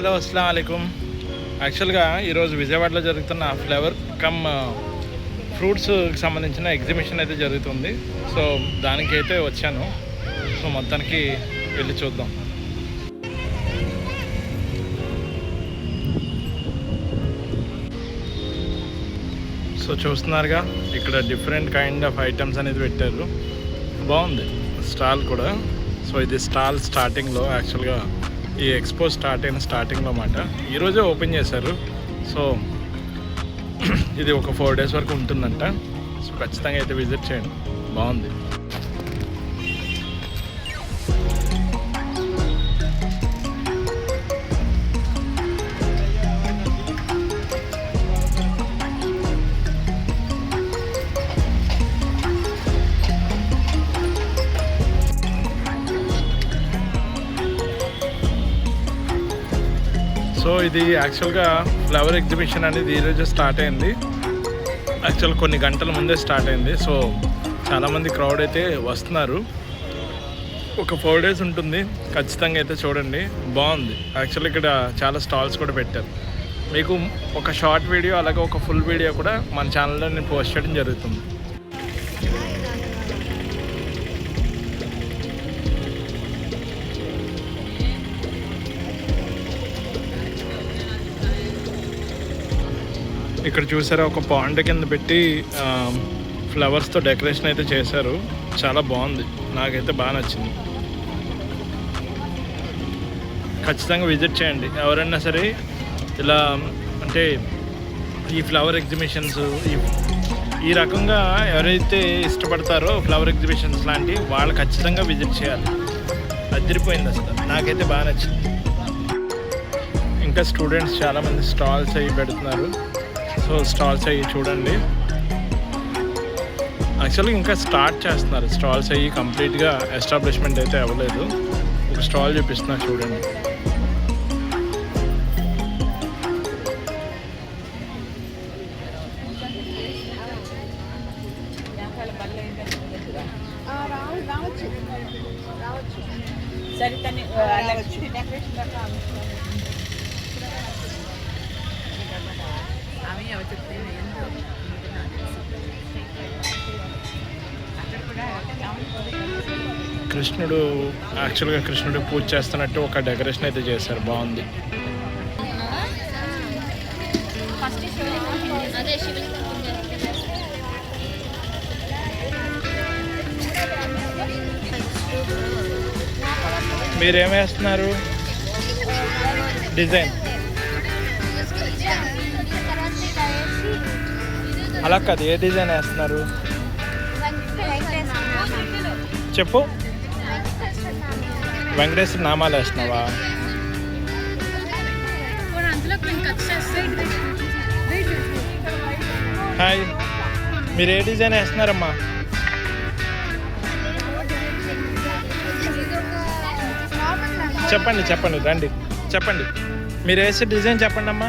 Hello అస్సలం అయికం యాక్చువల్గా ఈరోజు విజయవాడలో జరుగుతున్న ఫ్లేవర్ కమ్ ఫ్రూట్స్ సంబంధించిన ఎగ్జిబిషన్ అయితే జరుగుతుంది. సో దానికి అయితే వచ్చాను. సో మొత్తానికి వెళ్ళి చూద్దాం. సో చూస్తున్నారుగా ఇక్కడ డిఫరెంట్ కైండ్ ఆఫ్ ఐటమ్స్ అనేది పెట్టారు. బాగుంది. స్టాల్ కూడా. సో ఇది స్టాల్ స్టార్టింగ్లో యాక్చువల్గా ఈ ఎక్స్పో స్టార్ట్ అయిన స్టార్టింగ్లో మాట ఈరోజే ఓపెన్ చేశారు. సో ఇది ఒక ఫోర్ డేస్ వరకు ఉంటుందంట. సో ఖచ్చితంగా అయితే విజిట్ చేయండి. బాగుంది. ఇది యాక్చువల్గా ఫ్లవర్ ఎగ్జిబిషన్ అనేది ఈరోజు స్టార్ట్ అయింది. యాక్చువల్ కొన్ని గంటల ముందే స్టార్ట్ అయింది. సో చాలామంది క్రౌడ్ అయితే వస్తున్నారు. ఒక ఫోర్ డేస్ ఉంటుంది. ఖచ్చితంగా అయితే చూడండి. బాగుంది. యాక్చువల్ ఇక్కడ చాలా స్టాల్స్ కూడా పెట్టారు. మీకు ఒక షార్ట్ వీడియో అలాగే ఒక ఫుల్ వీడియో కూడా మన ఛానల్లో నేను పోస్ట్ చేయడం జరుగుతుంది. ఇక్కడ చూసారా ఒక పాండ్ కింద పెట్టి ఫ్లవర్స్తో డెకరేషన్ అయితే చేశారు. చాలా బాగుంది. నాకైతే బాగా నచ్చింది. ఖచ్చితంగా విజిట్ చేయండి. ఎవరైనా సరే ఇలా అంటే ఈ ఫ్లవర్ ఎగ్జిబిషన్స్ ఈ ఈ రకంగా ఎవరైతే ఇష్టపడతారో ఫ్లవర్ ఎగ్జిబిషన్స్ లాంటి వాళ్ళు ఖచ్చితంగా విజిట్ చేయాలి. అదిరిపోయింది అసలు. నాకైతే బాగా నచ్చింది. ఇంకా స్టూడెంట్స్ చాలామంది స్టాల్స్ అవి పెడుతున్నారు. సో స్టాల్స్ అవి చూడండి. యాక్చువల్గా ఇంకా స్టార్ట్ చేస్తున్నారు. స్టాల్స్ అయ్యి కంప్లీట్గా ఎస్టాబ్లిష్మెంట్ అయితే అవ్వలేదు. ఒక స్టాల్ చూపిస్తున్నారు చూడండి. రావచ్చు రావచ్చు. ఆమె ఎంతో కూడా కృష్ణుడు యాక్చువల్గా కృష్ణుడు పూజ చేస్తున్నట్టు ఒక డెకరేషన్ అయితే చేశారు. బాగుంది. మీరు వేస్తున్నారు? డిజైన్. అలా కాదు ఏ డిజైన్ వేస్తున్నారు? చెప్పు. వెంకటేశ్వర నామాలు వేస్తున్నావా? హాయ్ మీరు ఏ డిజైన్ వేస్తున్నారమ్మా? చెప్పండి చెప్పండి రండి. చెప్పండి. మీరు వేసే డిజైన్ చెప్పండి అమ్మా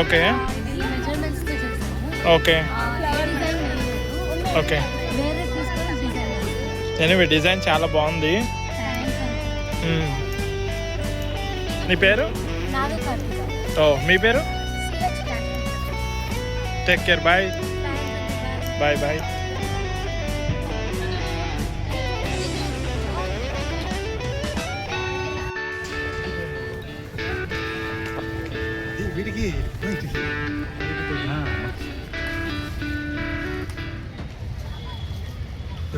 okay okay. Okay. Anyway design చాలా బాగుంది. నీ పేరు? ఓ మీ పేరు? Take care bye bye bye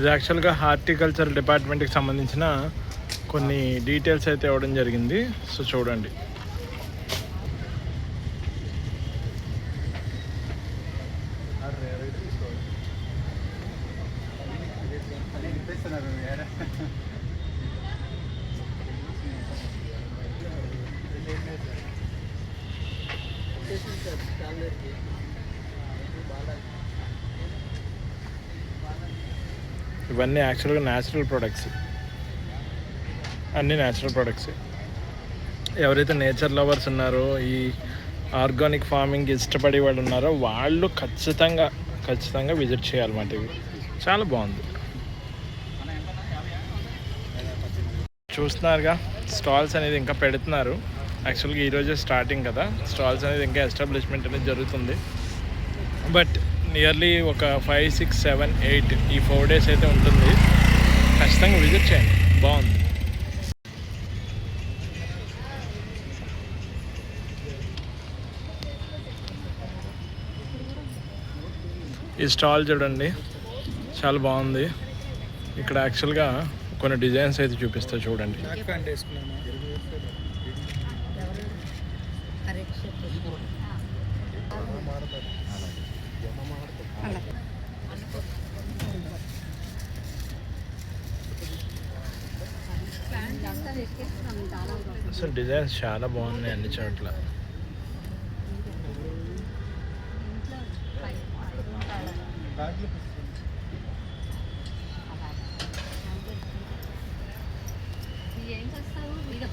ఇది యాక్చువల్గా హార్టికల్చర్ డిపార్ట్మెంట్కి సంబంధించిన కొన్ని డీటెయిల్స్ అయితే ఇవ్వడం జరిగింది. సో చూడండి. ఇవన్నీ యాక్చువల్గా న్యాచురల్ ప్రొడక్ట్స్ అన్నీ న్యాచురల్ ప్రొడక్ట్స్ ఎవరైతే నేచర్ లవర్స్ ఉన్నారో ఈ ఆర్గానిక్ ఫార్మింగ్ ఇష్టపడే వాళ్ళు ఉన్నారో వాళ్ళు ఖచ్చితంగా ఖచ్చితంగా విజిట్ చేయాలన్నమాట ఇవి. చాలా బాగుంది. చూస్తున్నారుగా స్టాల్స్ అనేది ఇంకా పెడుతున్నారు. యాక్చువల్గా ఈరోజే స్టార్టింగ్ కదా. స్టాల్స్ అనేది ఇంకా ఎస్టాబ్లిష్మెంట్ అనేది జరుగుతుంది. బట్ నియర్లీ ఒక ఫైవ్ సిక్స్ సెవెన్ ఎయిట్ ఈ ఫోర్ డేస్ అయితే ఉంటుంది. ఖచ్చితంగా విజిట్ చేయండి. బాగుంది. ఈ స్టాల్ చూడండి. చాలా బాగుంది. ఇక్కడ యాక్చువల్గా కొన్ని డిజైన్స్ అయితే చూపిస్తా చూడండి. అసలు డిజైన్స్ చాలా బాగున్నాయి అన్ని చోట్ల. ఏం చేస్తావు వీడియో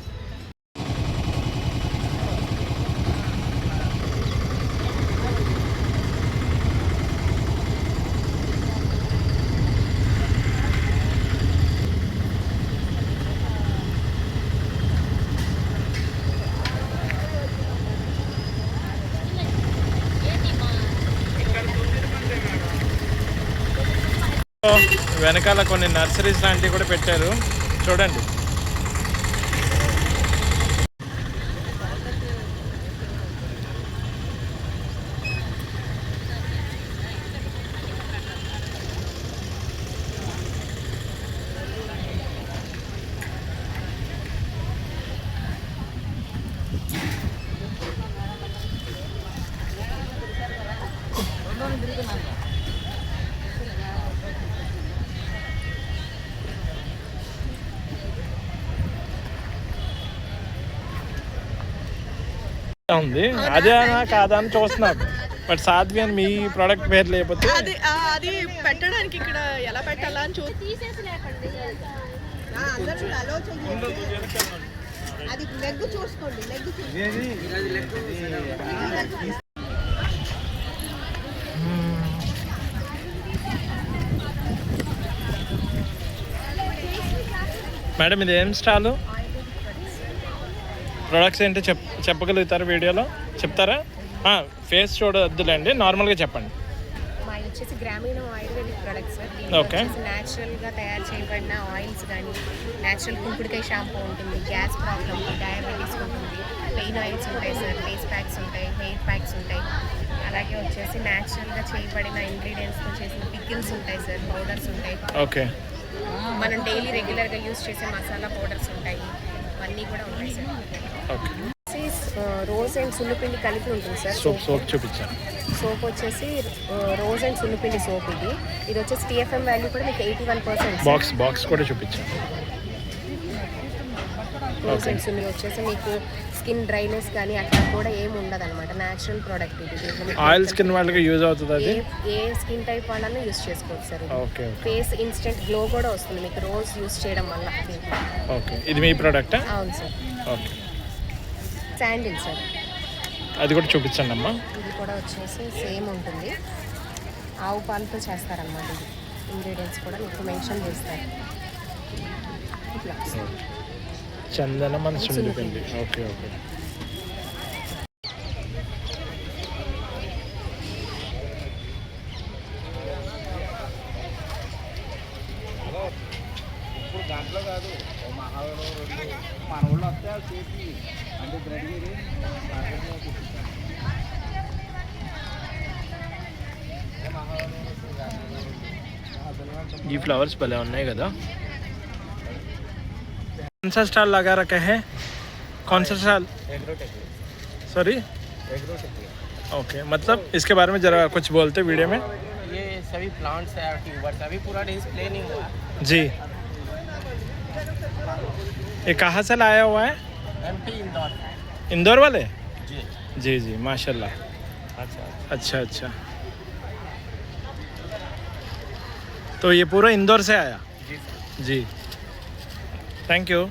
వెనకాల కొన్ని నర్సరీస్ లాంటివి కూడా పెట్టారు. చూడండి. ఉంది. అదే కాదా అని చూస్తున్నాం. బట్ సాధ్వి అని మీ ప్రోడక్ట్ పేరు లేకపోతే అది అది పెట్టడానికి ఇక్కడ ఎలా పెట్టాలా అని చూ తీసేసి లేకండి అది లెగ్ చూసుకోండి లెగ్ మేడం ఇది ఏం స్టాలు? ప్రొడక్ట్స్ ఏంటో చెప్ చెప్పగలుగుతారా వీడియోలో? చెప్తారా? ఫేస్ చూడొద్దులేండి నార్మల్గా చెప్పండి. మా ఇది వచ్చేసి గ్రామీణ ఆయుర్వేదిక్ ప్రొడక్ట్స్ సార్. Okay. న్యాచురల్గా తయారు చేయబడిన ఆయిల్స్ కానీ న్యాచురల్ కుంకుడుకాయ షాంపూ ఉంటుంది గ్యాస్ ప్రాబ్లమ్ డయాబెటీస్ ఉంటుంది పెయిన్ ఆయిల్స్ ఉంటాయి సార్ ఫేస్ ప్యాక్స్ ఉంటాయి హెయిర్ ప్యాక్స్ ఉంటాయి. అలాగే వచ్చేసి న్యాచురల్గా చేయబడిన ఇంగ్రీడియంట్స్తో చేసిన పికిల్స్ ఉంటాయి సార్ పౌడర్స్ ఉంటాయి. ఓకే. మనం డైలీ రెగ్యులర్గా యూస్ చేసే మసాలా పౌడర్స్ ఉంటాయి. ఇవన్నీ కూడా ఉంటాయి సార్. ఓకే రోజ్ అండ్ సున్నుపిండి కలిపి ఉంటుంది సార్. సోప్ సోప్ చూపించాను. సోప్ వచ్చేసి రోజ్ అండ్ సున్నుపిండి సోప్ ఇది. ఇది వచ్చేసి టీఎఫ్ఎం వాల్యూ కూడా మీకు eighty one percent box box కూడా చూపించాను. రోజ్ అండ్ సున్ని వచ్చేసి మీకు స్కిన్ డ్రైనెస్ కానీ అట్లా కూడా ఏమి ఉండదు అనమాట న్యాచురల్ ప్రోడక్ట్ ఇది ఆయిల్ స్కిన్ వాళ్ళకి యూజ్ అవుతుంది అది? ఏ స్కిన్ టైప్ వాళ్ళని యూస్ చేసుకోవచ్చు sir okay face instant glow కూడా వస్తుంది. మీకు రోజ్ యూస్ చేయడం వల్ల. ఓకే ఇది మీ ప్రోడక్టా అవును సార్. ఓకే శాండిల్ సార్ అది కూడా చూపించండి అమ్మా. ఇది కూడా వచ్చేసి సేమ్ ఉంటుంది. ఆవు పాలతో చేస్తారనమాట ఇది. ఇంగ్రీడియంట్స్ కూడా మీకు మెన్షన్ చేస్తారు ఇట్లా. చందనం మన సుండిపిండి ఓకే ఓకే. ఈ ఫ్లవర్స్ భలే ఉన్నాయి కదా कौन सा स्टॉल लगा रखा है कौन सा स्टॉल सॉरी ओके मतलब इसके बारे में जरा कुछ बोलते वीडियो में ये सभी प्लांट्स है ट्यूबर्स अभी पूरा डिस्प्ले नहीं हुआ जी ये कहाँ से लाया हुआ है एमपी इंदौर। इंदौर वाले? जी। जी जी माशाल्लाह। अच्छा अच्छा। अच्छा तो ये पूरा इंदौर से आया? जी जी। Thank you